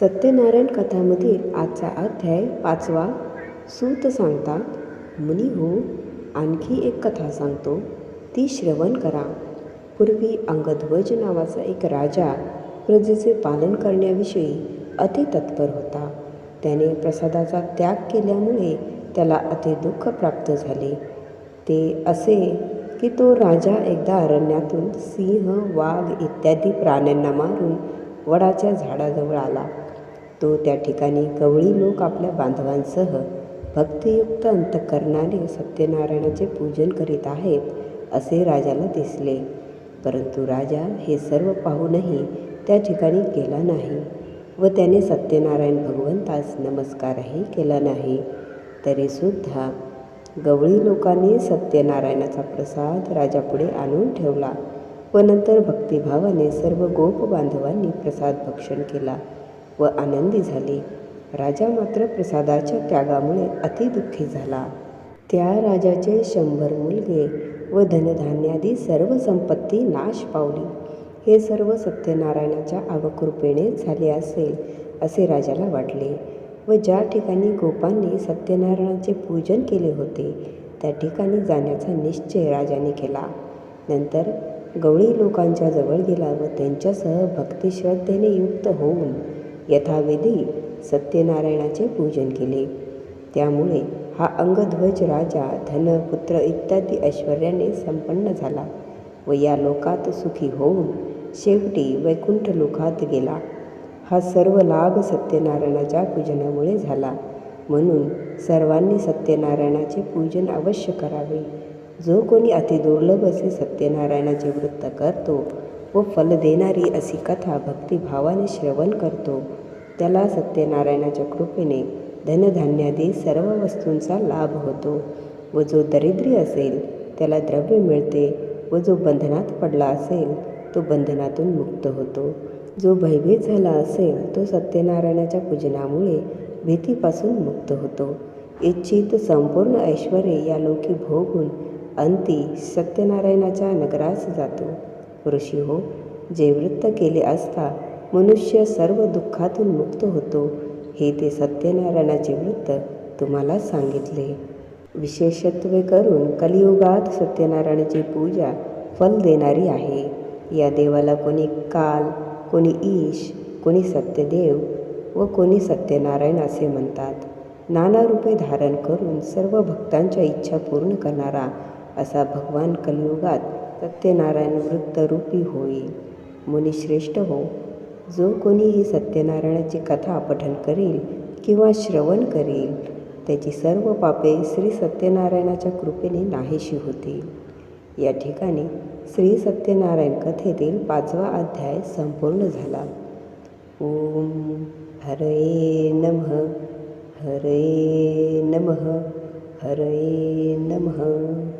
सत्यनारायण कथामधील आजचा अध्याय पाचवा सूत सांगतात मुनी हो आणखी एक कथा सांगतो. ती श्रवण करा. पूर्वी अंगध्वज नावाचा एक राजा प्रजेचे पालन करण्याविषयी अति तत्पर होता. त्याने प्रसादाचा त्याग केल्यामुळे त्याला अति दुःख प्राप्त झाले. ते असे की तो राजा एकदा अरण्यातून सिंह वाघ इत्यादी प्राण्यांना मारून वडाच्या झाडाजवळ आला. तो त्या ठिकाणी गवळी लोक आपल्या बांधवांसह भक्तियुक्त अंतकरणाने सत्यनारायणाचे पूजन करीत आहेत असे राजाला दिसले. परंतु राजा हे सर्व पाहूनही त्या ठिकाणी गेला नाही व त्याने सत्यनारायण भगवंतास नमस्कारही केला नाही. तरीसुद्धा गवळी लोकांनी सत्यनारायणाचा प्रसाद राजापुढे आणून ठेवला व नंतर भक्तिभावाने सर्व गोप बांधवांनी प्रसाद भक्षण केला. व आनंदी झाले. राजा मात्र प्रसादाच्या त्यागामुळे अतिदुःखी झाला. त्या राजाचे शंभर मुलगे व धनधान्यादी सर्व संपत्ती नाश पावली. हे सर्व सत्यनारायणाच्या अवकृपेने झाले असेल असे राजाला वाटले. व ज्या ठिकाणी गोपांनी सत्यनारायणाचे पूजन केले होते त्या ठिकाणी जाण्याचा निश्चय राजाने केला. नंतर गवळी लोकांच्या जवळ गेला व त्यांच्यासह भक्तिश्रद्धेने युक्त होऊन यथाविधी सत्यनारायणाचे पूजन केले. त्यामुळे हा अंगध्वज राजा धन पुत्र इत्यादी ऐश्वर्याने संपन्न झाला व या लोकात सुखी होऊन शेवटी वैकुंठ लोकात गेला. हा सर्व लाभ सत्यनारायणाच्या पूजनामुळे झाला. म्हणून सर्वांनी सत्यनारायणाचे पूजन अवश्य करावे. जो कोणी अतिदुर्लभ असे सत्यनारायणाचे वृत्त करतो व फल देणारी अशी कथा भक्तिभावाने श्रवण करतो. त्याला सत्यनारायणाच्या कृपेने धनधान्यादी सर्व वस्तूंचा लाभ होतो. व जो दरिद्री असेल त्याला द्रव्य मिळते व जो बंधनात पडला असेल तो बंधनातून मुक्त होतो. जो भयभीत झाला असेल तो सत्यनारायणाच्या पूजनामुळे भीतीपासून मुक्त होतो. इच्छित संपूर्ण ऐश्वर या लोकी भोगून अंती सत्यनारायणाच्या नगरास जातो. ऋषी हो जे वृत्त केले असता मनुष्य सर्व दुःखातून मुक्त होतो हे ते सत्यनारायणाचे वृत्त तुम्हाला सांगितले. विशेषत्वे करून कलियुगात सत्यनारायणाची पूजा फल देणारी आहे. या देवाला कोणी काल कोणी ईश कोणी सत्यदेव व कोणी सत्यनारायण असे म्हणतात. नाना रूपे धारण करून सर्व भक्तांच्या इच्छा पूर्ण करणारा असा भगवान कलियुगात सत्यनारायण वृत्तरूपी होईल मुनिश्रेष्ठ हो. जो कोणी ही सत्यनारायणाची कथा पठन करील किंवा श्रवण करील त्याची सर्व पापे श्री सत्यनारायणाच्या कृपेने नाहीशी होतील. या ठिकाणी श्री सत्यनारायण कथेतील पाचवा अध्याय संपूर्ण झाला. ओम हरे नमः हरे नमः हरे नमः.